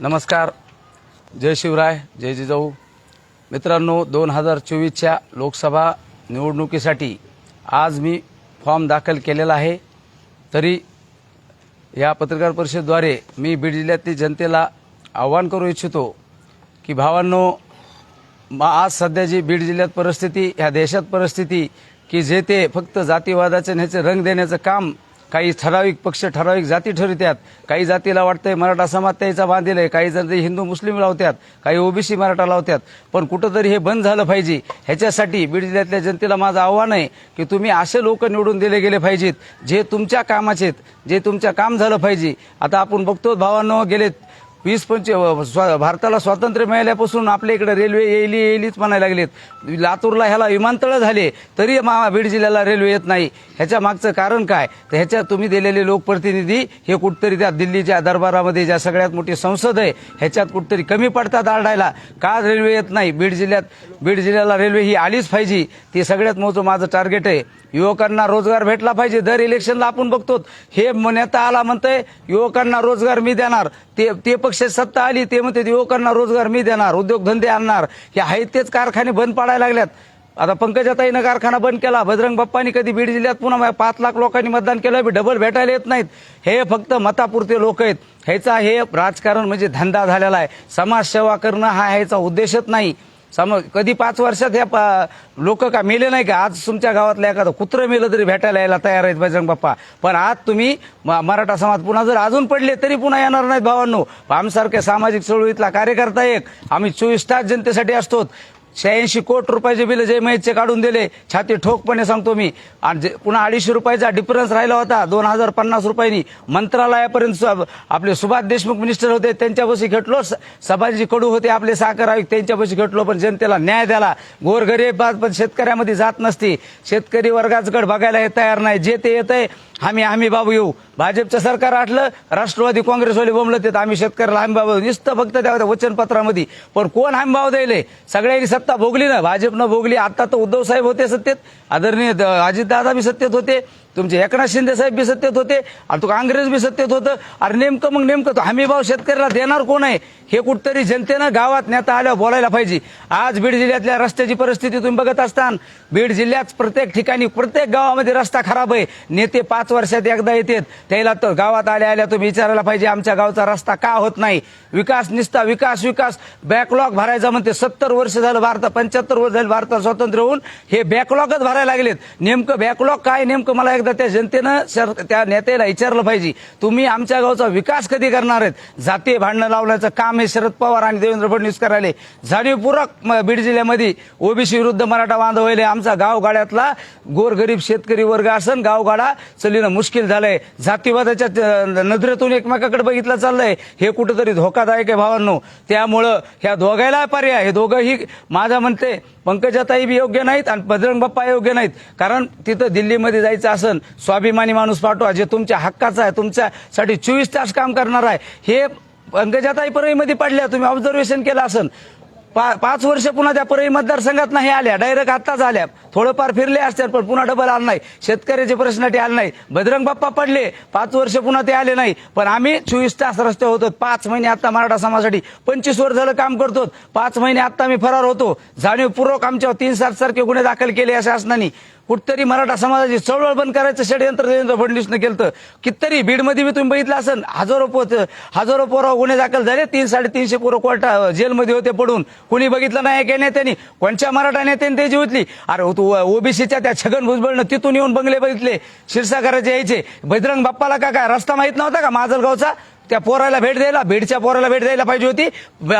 नमस्कार. जय शिवराय जय जिजाऊ. मित्रांनो दोन हजार चोवीसच्या लोकसभा निवडणुकीसाठी आज मी फॉर्म दाखल केलेला आहे. तरी या पत्रकार परिषदेद्वारे मी बीड जिल्ह्यातील जनतेला आव्हान करू इच्छितो की भावांनो मा आज सध्या जी बीड जिल्ह्यात परिस्थिती ह्या देशात परिस्थिती की जे ते फक्त जातीवादाचे ह्याचे रंग देण्याचं काम काही ठराविक पक्ष ठराविक जाती ठरवितात काही जातीला वाटतंय मराठा समाज त्याचा बांधील आहे काही जण ते हिंदू मुस्लिम लावतात काही ओबीसी मराठा लावतात पण कुठंतरी हे बंद झालं पाहिजे. ह्याच्यासाठी बीड जिल्ह्यातल्या जनतेला माझं आव्हान आहे की तुम्ही असे लोक निवडून दिले गेले पाहिजेत जे तुमच्या कामाचे आहेत जे तुमच्या काम झालं पाहिजे. आता आपण बघतो भावांनो गेले वीस पंचवीस स्वा भारताला स्वातंत्र्य मिळाल्यापासून आपल्या इकडे रेल्वे येईली येईलीच म्हणायला लागलेत. लातूरला ह्याला विमानतळं झाले तरी मा बीड जिल्ह्याला रेल्वे येत नाही. ह्याच्या मागचं कारण काय? तर ह्याच्या तुम्ही दिलेले लोकप्रतिनिधी हे कुठतरी त्या दिल्लीच्या दरबारामध्ये ज्या सगळ्यात मोठी संसद आहे ह्याच्यात कुठतरी कमी पडतात आरडायला. का रेल्वे येत नाही? बीड जिल्ह्यात बीड जिल्ह्याला रेल्वे ही आलीच पाहिजे. ती सगळ्यात मोठं माझं टार्गेट आहे. युवकांना रोजगार भेटला पाहिजे. दर इलेक्शनला आपण बघतो हे नेता आला म्हणतंय युवकांना रोजगार मी देणार. ते ते पण पक्ष सत्ता आली ते म्हणते युवकांना रोजगार मी देणार उद्योगधंदे आणणार. हे आहेत तेच कारखाने बंद पाडायला लागल्यात. आता पंकजाताईनं कारखाना बंद केला बजरंग बाप्पानी कधी बीड जिल्ह्यात पुन्हा पाच लाख लोकांनी मतदान केलं बी डबल भेटायला येत नाहीत. हे फक्त मतापुरते लोक आहेत. ह्याचा हे राजकारण म्हणजे धंदा झालेला आहे. समाजसेवा करणं हा ह्याचा उद्देशच नाही. सम कधी पाच वर्षात ह्या लोक का मेले नाही का? आज तुमच्या गावातलं एखादं कुत्रं मेलं तरी भेटायला यायला तयार आहेत बजरंग बाप्पा. पण आज तुम्ही म- मराठा समाज पुन्हा जर अजून पडले तरी पुन्हा येणार नाहीत भावांनो. आमसारख्या सामाजिक चळवळीतला कार्यकर्ता एक. आम्ही चोवीस तास जनतेसाठी असतो शहाऐंशी कोटी रुपयाचे बिल जे महेशचे काढून दिले छाती ठोकपणे सांगतो मी. आणि जे- पुन्हा अडीचशे रुपयाचा डिफरन्स राहिला होता दोन हजार पन्नास रुपयांनी. मंत्रालयापर्यंत आपले सुभाष देशमुख मिनिस्टर होते त्यांच्यापाशी घेतलो सभाजी कडू होते आपले साखर आयुक्त त्यांच्यापाशी घेतलो पण जनतेला न्याय द्याला गोरगरीब पण शेतकऱ्यामध्ये जात नसते. शेतकरी वर्गाचकडे बघायला हे तयार नाही. जे ते येत आहे आम्ही आम्ही बाबू येऊ. भाजपचं सरकार आटलं राष्ट्रवादी काँग्रेसवाले बोमलं येत आम्ही शेतकऱ्याला हमी बाबा नुसतं फक्त त्या वचनपत्रामध्ये. पण कोण हमी भाव द्यायले? सगळ्यांनी सत्ता भोगली ना. भाजपनं भोगली. आता तर उद्धव साहेब होते सत्तेत. आदरणीय द- अजितदादा बी सत्तेत होते. तुमचे एकनाथ शिंदे साहेब बी सत्तेत होते आणि तो काँग्रेस बी सत्तेत होतं. अरे नेमकं मग नेमकं तो हमी भाव शेतकऱ्याला देणार कोण आहे? हे कुठतरी जनतेनं गावात नेता आल्यावर बोलायला पाहिजे. आज बीड जिल्ह्यातल्या रस्त्याची परिस्थिती तुम्ही बघत असताना बीड जिल्ह्यात प्रत्येक ठिकाणी प्रत्येक गावामध्ये रस्ता खराब आहे. नेते पाच वर्षात एकदा येतात. त्याला तर गावात आल्या आल्या तुम्ही विचारायला पाहिजे आमच्या गावचा रस्ता का होत नाही? विकास निसता विकास विकास. बॅकलॉग भरायचा म्हणते सत्तर वर्ष झालं भारत पंच्याहत्तर वर्ष झालं भारतात स्वातंत्र्य होऊन हे बॅकलॉगच भरायला लागलेत. नेमकं बॅकलॉग काय नेमकं मला एकदा त्या जनतेनं सर त्या नेत्याला विचारलं पाहिजे तुम्ही आमच्या गावचा विकास कधी करणार आहेत? जाती भांडणं लावण्याचं काम हे शरद पवार आणि देवेंद्र फडणवीस करायले. जाणीवपूर्वक म- बीड जिल्ह्यामध्ये ओबीसी विरुद्ध मराठा बांधव व्हायले. आमचा गावगाड्यातला गोरगरीब शेतकरी वर्ग असन गावगाडा चलीनं मुश्किल झालंय. जातीवादाच्या नजरेतून एकमेकाकडे बघितलं चाललंय. हे कुठंतरी धोकादायक आहे भावांनो. त्यामुळं ह्या दोघायला पर्याय हे दोघंही माझा म्हणते पंकजाताई बी योग्य नाहीत आणि बजरंग बाप्पा योग्य नाहीत. कारण तिथं दिल्लीमध्ये जायचं असन स्वाभिमानी माणूस पाठवा जे तुमच्या हक्काचं आहे तुमच्यासाठी चोवीस तास काम करणार आहे. हे पंकजाताई परळीमध्ये पडल्या तुम्ही ऑब्झर्वेशन केलं असन. पा पाच वर्ष पुन्हा त्या परळी मतदारसंघात नाही आल्या. डायरेक्ट आत्ताच आल्या. थोडंफार फिरले असतात पण पुन्हा डबल आलं नाही. शेतकऱ्याचे प्रश्न ते आले नाही. बजरंग बाप्पा पडले. पाच वर्ष पुन्हा ते आले नाही. पण आम्ही चोवीस तास रस्ते होतो. पाच महिने आता मराठा समाजासाठी पंचवीस वर्ष झालं काम करतो. पाच महिने आता मी फरार होतो. जाणीवपूर्वक आमच्यावर तीन सात सारखे गुन्हे दाखल केले या शासनाने. कुठतरी मराठा समाजाची चळवळ बंद करायचं षडयंत्र देवेंद्र फडणवीसनं केलं कितीतरी बीडमध्ये मी तुम्ही बघितलं असेल हजारो पोत हजारो पोरं गुन्हे दाखल झाले तीन साडेतीनशे पोरं कोर्टा जेलमध्ये होते पडून. कुणी बघितलं नाही काही नेत्यांनी? कोणच्या मराठा नेत्याने ते जीवतली अरे ओबीसीच्या त्या छगन भुजबळनं तिथून येऊन बंगले बघितले. शिरसागराचे यायचे. बजरंग बाप्पाला का काय रस्ता माहीत नव्हता का? माजलगावचा? त्या पोराला भेट द्यायला बीडच्या पोराला भेट द्यायला पाहिजे होती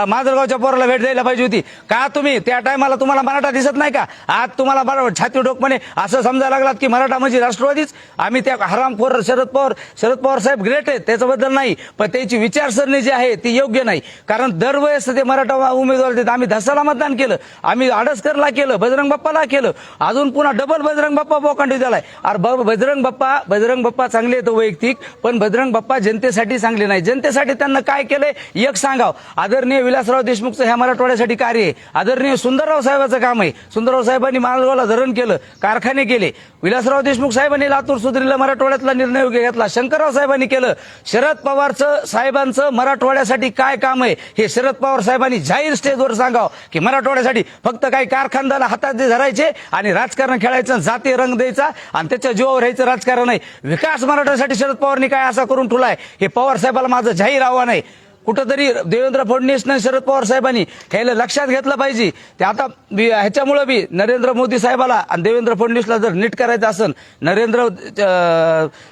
माजलगावच्या पोराला भेट द्यायला पाहिजे होती. का तुम्ही? त्या टायमाला तुम्हाला मराठा दिसत नाही का? आज तुम्हाला छाती डोकपणे असं समजायला लागलात की मराठा म्हणजे राष्ट्रवादीच. आम्ही त्या हरामखोर शरद पवार शरद पवार साहेब ग्रेट आहेत त्याच्याबद्दल नाही. पण त्याची विचारसरणी जी आहे ती योग्य नाही. कारण दरवेळेस ते मराठा उमेदवार देतात आम्ही धसाला मतदान केलं. आम्ही आडसकरला केलं बजरंग बाप्पाला केलं. अजून पुन्हा डबल बजरंग बाप्पा बोकांडी झालाय. अरे ब- बजरंग बाप्पा बजरंग बाप्पा चांगले आहेत वैयक्तिक पण बजरंग बाप्पा जनतेसाठी चांगले नाही नाही जनतेसाठी त्यांना काय केलंय एक सांगाव. आदरणीय विलासराव देशमुखचं ह्या मराठवाड्यासाठी कार्य आहे. आदरणीय सुंदरराव साहेबाचं काम आहे. सुंदरराव साहेबांनी मालगावला धरण केलं कारखाने केले. विलासराव देशमुख साहेबांनी लातूर सुधरीला मराठवाड्यातला निर्णय घेतला. शंकरराव साहेबांनी केलं. शरद पवारचं साहेबांचं मराठवाड्यासाठी काय काम आहे हे शरद पवार साहेबांनी जाहीर स्टेजवर सांगावं. की मराठवाड्यासाठी फक्त काही कारखानदार हातात जे धरायचे आणि राजकारण खेळायचं जाती रंग द्यायचा आणि त्याच्या जीवावर राहायचं राजकारण आहे. विकास मराठवाड्यासाठी शरद पवारनी काय असा करून ठेवलाय हे पवार साहेबाला माझं जाहीर आव्हान आहे. कुठंतरी देवेंद्र फडणवीस नाही शरद पवार साहेबांनी. ह्याला लक्षात घेतलं पाहिजे. ते आता ह्याच्यामुळं बी नरेंद्र मोदी साहेबाला आणि देवेंद्र फडणवीसला जर नीट करायचं असेल नरेंद्र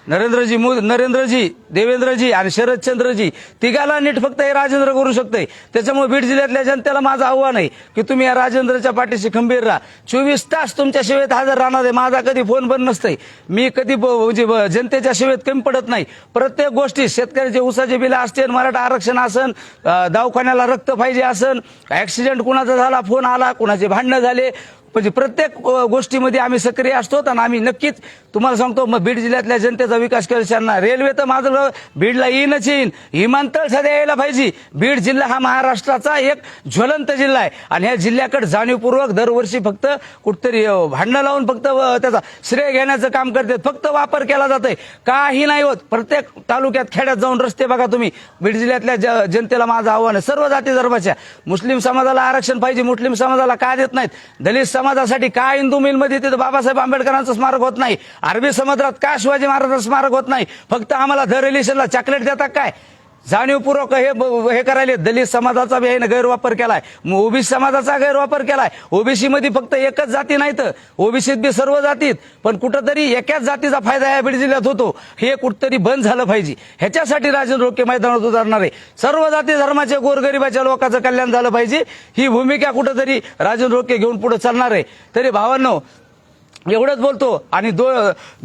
नरेंद्रजी मोदी नरेंद्रजी देवेंद्रजी आणि शरदचंद्रजी तिघाला नीट फक्त हे राजेंद्र करू शकते त्याच्यामुळे बीड जिल्ह्यातल्या जनतेला माझं आव्हान आहे की तुम्ही या राजेंद्रच्या पाठीशी खंबीर राहा. चोवीस तास तुमच्या सेवेत हजर राहणार आहे. माझा कधी फोन बंद नसतंय. मी कधी म्हणजे जनतेच्या सेवेत कमी पडत नाही. प्रत्येक गोष्टी शेतकऱ्याचे उसाचे बिल असतील मराठा आरक्षण असन दवाखान्याला रक्त पाहिजे असन ऍक्सिडेंट कुणाचा झाला फोन आला कुणाचे भांडणं झाले म्हणजे प्रत्येक गोष्टीमध्ये आम्ही सक्रिय असतो आणि आम्ही नक्कीच तुम्हाला सांगतो मग बीड जिल्ह्यातल्या जनतेचा विकास केला रेल्वे तर माझं बीडला येईनच येईन. विमानतळ सध्या यायला पाहिजे. बीड जिल्हा हा महाराष्ट्राचा एक ज्वलंत जिल्हा आहे. आणि ह्या जिल्ह्याकडे जाणीवपूर्वक दरवर्षी फक्त कुठतरी भांडणं लावून फक्त त्याचा श्रेय घेण्याचं काम करते फक्त वापर केला जातोय. काही नाही होत. प्रत्येक तालुक्यात खेड्यात जाऊन रस्ते बघा तुम्ही. बीड जिल्ह्यातल्या ज- जनतेला माझं आव्हान आहे. सर्व जाती धर्माच्या. मुस्लिम समाजाला आरक्षण पाहिजे. मुस्लिम समाजाला का देत नाहीत? दलित समाज समाजासाठी का हिंदू मिलमध्ये तिथं बाबासाहेब आंबेडकरांचं स्मारक होत नाही? अरबी समुद्रात का शिवाजी महाराजांचं स्मारक होत नाही? फक्त आम्हाला दर रिलेशनला चॉकलेट देतात काय? जाणीवपूर्वक हे ब- हे करायले. दलित समाजाचा बी गैरवापर केलाय. ओबीसी समाजाचा गैरवापर केलाय. ओबीसी मध्ये फक्त एकच जाती नाही तर ओबीसीत बी सर्व जातीत. पण कुठंतरी एकाच जातीचा फायदा या बीड जिल्ह्यात होतो. हे कुठंतरी बंद झालं पाहिजे. ह्याच्यासाठी राजेंद्र रोके मैदानात उतरणार आहे. सर्व जाती धर्माच्या गोरगरिबाच्या लोकांचं कल्याण झालं पाहिजे. ही भूमिका कुठंतरी राजेंद्र रोके घेऊन पुढे चालणार आहे. तरी भावांनो एवढंच बोलतो. आणि दो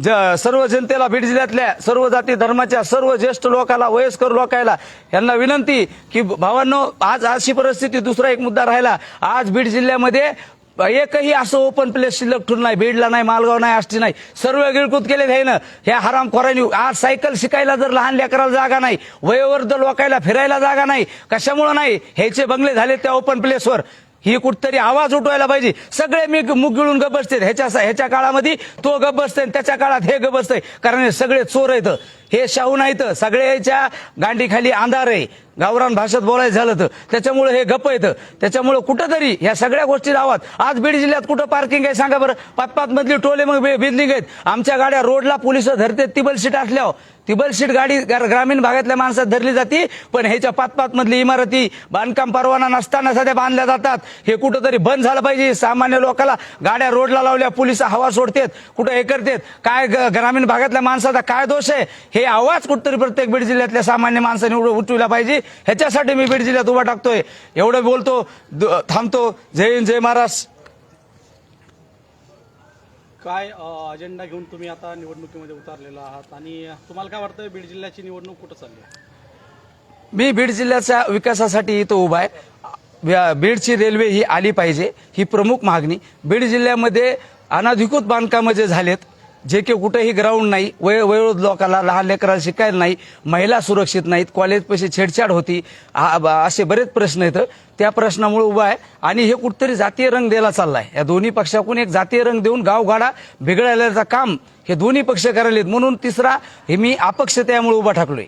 ज- सर्व जनतेला बीड जिल्ह्यातल्या सर्व जाती धर्माच्या सर्व ज्येष्ठ लोकाला वयस्कर लोकायला यांना विनंती की भावांनो आज अशी परिस्थिती दुसरा एक मुद्दा राहिला. आज बीड जिल्ह्यामध्ये एकही असं ओपन प्लेस शिल्लक ठेवून नाही. बीडला नाही मालगाव नाही आष्टी नाही. सर्व गिळकूत केले आहे ना. ह्या हरामखोरांनी आज सायकल शिकायला जर लहान लेकराला जागा नाही वयोवर्ध लोकायला फिरायला जागा नाही कशामुळं नाही? ह्याचे बंगले झाले त्या ओपन प्लेसवर ही कुठतरी आवाज उठवायला पाहिजे. सगळे मी मुग गिळून गप बसते ह्याच्या ह्याच्या काळामध्ये तो गप बसते त्याच्या काळात हे गप बसतंय. कारण हे सगळे चोर आहेत. हे शाहू नाहीत सगळ्याच्या गांडीखाली अंधार आहे. गावरान भाषेत बोलायचं झालं तर. त्याच्यामुळे हे गप्प येतं त्याच्यामुळे कुठंतरी ह्या सगळ्या गोष्टी आवाज आज बीड जिल्ह्यात कुठं पार्किंग आहे सांगा बरं. पाच पाच मधली टोले मग बिल्डिंग आहेत आमच्या गाड्या रोडला पोलीस धरते तिबल सीट असल्यावर. तिबल सीट गाडी ग्रामीण भागातल्या माणसात धरली जाते पण ह्याच्या पाच पाच मधली इमारती बांधकाम परवाना नसताना सध्या बांधल्या जातात. हे कुठंतरी बंद झालं पाहिजे सामान्य लोकाला. गाड्या रोडला लावल्या पोलीस हवा सोडतात कुठं हे करतात. काय ग- ग्रामीण भागातल्या माणसाचा काय दोष आहे? हे आवाज कुठतरी प्रत्येक बीड जिल्ह्यातल्या सामान्य माणसाने उठविला पाहिजे. ह्याच्यासाठी मी बीड जिल्ह्यात उभा टाकतोय. एवढं बोलतो थांबतो. जय हिंद जय महाराष्ट्र. काय अजेंडा घेऊन तुम्ही आता निवडणुकीमध्ये उतरलेला आहात? आणि तुम्हाला काय वाटतं बीड जिल्ह्याची निवडणूक कुठं चालली मी बीड जिल्ह्याच्या विकासासाठी इथं उभा आहे. बीडची रेल्वे ही आली पाहिजे ही प्रमुख मागणी. बीड जिल्ह्यामध्ये अनधिकृत बांधकामं जे झालेत जे की कुठेही ग्राउंड नाही वय वयोवृद्ध लोकांना लहान लेकराला शिकायला नाही महिला सुरक्षित नाहीत कॉलेज पैसे छेडछाड होती असे बरेच प्रश्न आहेत. त्या प्रश्नामुळे उभा आहे. आणि हे कुठतरी जातीय रंग द्यायला चाललाय. या दोन्ही पक्षाकडून एक जातीय रंग देऊन गावगाडा बिघडायचं काम हे दोन्ही पक्ष करायलेत म्हणून तिसरा हे मी अपक्ष त्यामुळे उभा ठाकलोय.